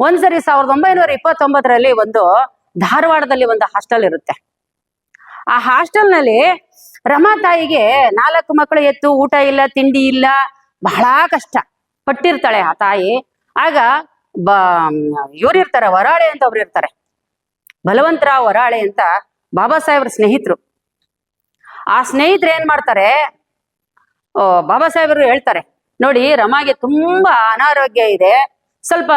ಒಂದ್ಸರಿ ಸಾವಿರದ ಒಂಬೈನೂರ ಇಪ್ಪತ್ತೊಂಬತ್ತರಲ್ಲಿ ಒಂದು ಧಾರವಾಡದಲ್ಲಿ ಒಂದು ಹಾಸ್ಟೆಲ್ ಇರುತ್ತೆ. ಆ ಹಾಸ್ಟೆಲ್ನಲ್ಲಿ ರಮಾ ತಾಯಿಗೆ ನಾಲ್ಕು ಮಕ್ಕಳು ಎತ್ತು, ಊಟ ಇಲ್ಲ, ತಿಂಡಿ ಇಲ್ಲ, ಬಹಳ ಕಷ್ಟ. ಪಟ್ಟಿರ್ತಾಳೆ ಆ ತಾಯಿ. ಆಗ ಬ ಇವ್ರಿರ್ತಾರೆ ವರಾಳೆ ಅಂತ ಒಬ್ರು ಇರ್ತಾರೆ. ಬಲವಂತರಾವ್ ವರಾಳೆ ಅಂತ ಬಾಬಾ ಸಾಹೇಬ್ರ ಸ್ನೇಹಿತರು. ಆ ಸ್ನೇಹಿತರು ಏನ್ ಮಾಡ್ತಾರೆ? ಬಾಬಾ ಸಾಹೇಬರು ಹೇಳ್ತಾರೆ, ನೋಡಿ, ರಮಾಗೆ ತುಂಬಾ ಅನಾರೋಗ್ಯ ಇದೆ. ಸ್ವಲ್ಪ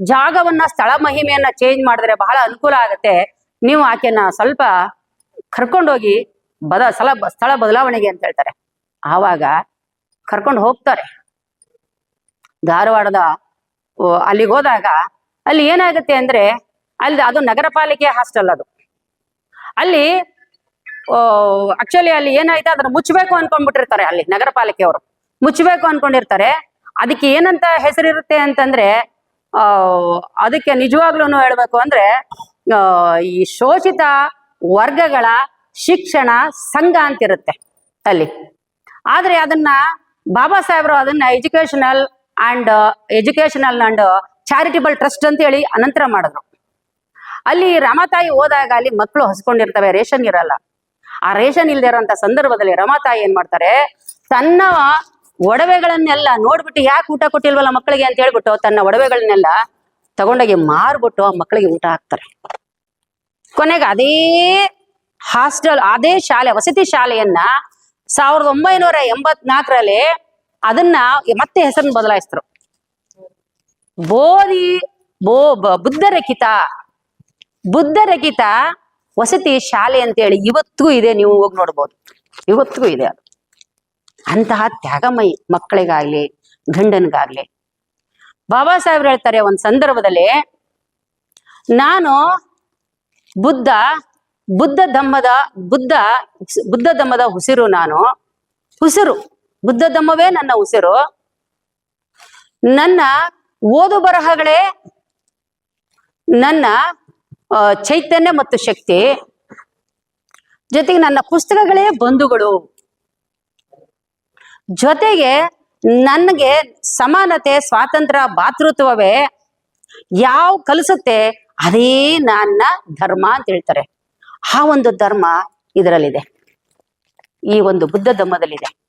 ಜಾಗವನ್ನ, ಸ್ಥಳ ಮಹಿಮೆಯನ್ನ ಚೇಂಜ್ ಮಾಡಿದ್ರೆ ಬಹಳ ಅನುಕೂಲ ಆಗುತ್ತೆ. ನೀವು ಆಕೆನ ಸ್ವಲ್ಪ ಕರ್ಕೊಂಡೋಗಿ ಬದ ಸ್ಥಳ ಸ್ಥಳ ಬದಲಾವಣೆಗೆ ಅಂತ ಹೇಳ್ತಾರೆ. ಆವಾಗ ಕರ್ಕೊಂಡು ಹೋಗ್ತಾರೆ. ಧಾರವಾಡದ ಅಲ್ಲಿಗೆ ಹೋದಾಗ ಅಲ್ಲಿ ಏನಾಗುತ್ತೆ ಅಂದ್ರೆ ಅಲ್ಲಿ ಅದು ನಗರ ಪಾಲಿಕೆ ಹಾಸ್ಟೆಲ್ ಅದು. ಅಲ್ಲಿ ಆಕ್ಚುಲಿ ಅಲ್ಲಿ ಏನಾಯ್ತು ಅದನ್ನ ಮುಚ್ಚಬೇಕು ಅನ್ಕೊಂಡ್ಬಿಟ್ಟಿರ್ತಾರೆ ಅಲ್ಲಿ ನಗರ ಪಾಲಿಕೆಯವರು. ಮುಚ್ಚಬೇಕು ಅನ್ಕೊಂಡಿರ್ತಾರೆ. ಅದಕ್ಕೆ ಏನಂತ ಹೆಸರಿರುತ್ತೆ ಅಂತಂದ್ರೆ ಅದಕ್ಕೆ ನಿಜವಾಗ್ಲೂ ಹೇಳ್ಬೇಕು ಅಂದ್ರೆ ಈ ಶೋಷಿತ ವರ್ಗಗಳ ಶಿಕ್ಷಣ ಸಂಘ ಅಂತಿರುತ್ತೆ ಅಲ್ಲಿ. ಆದ್ರೆ ಅದನ್ನ ಬಾಬಾ ಸಾಹೇಬ್ರು ಅದನ್ನ educational and educational and charitable trust ಅಂತ ಹೇಳಿ ಅನಂತರ ಮಾಡಿದ್ರು. ಅಲ್ಲಿ ರಮಾತಾಯಿ ಹೋದಾಗ ಅಲ್ಲಿ ಮಕ್ಕಳು ಹಸ್ಕೊಂಡಿರ್ತವೆ, ರೇಷನ್ ಇರಲ್ಲ. ಆ ರೇಷನ್ ಇಲ್ದೇ ಸಂದರ್ಭದಲ್ಲಿ ರಮಾತಾಯಿ ಏನ್ ಮಾಡ್ತಾರೆ, ತನ್ನ ಒಡವೆಗಳನ್ನೆಲ್ಲ ನೋಡ್ಬಿಟ್ಟು ಯಾಕೆ ಊಟ ಕೊಟ್ಟಿಲ್ವಲ್ಲ ಮಕ್ಕಳಿಗೆ ಅಂತ ಹೇಳ್ಬಿಟ್ಟು ತನ್ನ ಒಡವೆಗಳನ್ನೆಲ್ಲ ತಗೊಂಡೋಗಿ ಮಾರ್ಬಿಟ್ಟು ಆ ಮಕ್ಕಳಿಗೆ ಊಟ ಹಾಕ್ತಾರೆ. ಕೊನೆಗೆ ಅದೇ ಹಾಸ್ಟೆಲ್, ಅದೇ ಶಾಲೆ, ವಸತಿ ಶಾಲೆಯನ್ನ ಸಾವಿರದ ಒಂಬೈನೂರ ಎಂಬತ್ನಾಲ್ಕರಲ್ಲಿ ಅದನ್ನ ಮತ್ತೆ ಹೆಸರನ್ನು ಬದಲಾಯಿಸಿದ್ರು ಬೋಧಿ, ಬೋ, ಬ- ಬುದ್ಧರಕಿತ ಬುದ್ಧರಕಿತ ವಸತಿ ಶಾಲೆ ಅಂತೇಳಿ ಇವತ್ತಿಗೂ ಇದೆ, ನೀವು ಹೋಗಿ ನೋಡ್ಬೋದು. ಇವತ್ತಿಗೂ ಇದೆ ಅದು. ಅಂತಹ ತ್ಯಾಗಮಯಿ ಮಕ್ಕಳಿಗಾಗ್ಲಿ, ಗಂಡನಿಗಾಗ್ಲಿ. ಬಾಬಾ ಸಾಹೇಬ್ರು ಹೇಳ್ತಾರೆ ಒಂದ್ ಸಂದರ್ಭದಲ್ಲಿ, ನಾನು ಬುದ್ಧ ಬುದ್ಧ ಧಮ್ಮದ, ಬುದ್ಧ ಬುದ್ಧ ಧಮ್ಮದ ಉಸಿರು ನಾನು, ಉಸಿರು, ಬುದ್ಧ ಧಮ್ಮವೇ ನನ್ನ ಉಸಿರು. ನನ್ನ ಓದು ಬರಹಗಳೇ ನನ್ನ ಚೈತನ್ಯ ಮತ್ತು ಶಕ್ತಿ. ಜೊತೆಗೆ ನನ್ನ ಪುಸ್ತಕಗಳೇ ಬಂಧುಗಳು. ಜೊತೆಗೆ ನನಗೆ ಸಮಾನತೆ, ಸ್ವಾತಂತ್ರ್ಯ, ಭಾತೃತ್ವವೇ ಯಾವ ಕಲಿಸುತ್ತೆ ಅದೇ ನನ್ನ ಧರ್ಮ ಅಂತ ಹೇಳ್ತಾರೆ. ಆ ಒಂದು ಧರ್ಮ ಇದರಲ್ಲಿದೆ. ಈ ಒಂದು ಬುದ್ಧ ಧಮ್ಮದಲ್ಲಿದೆ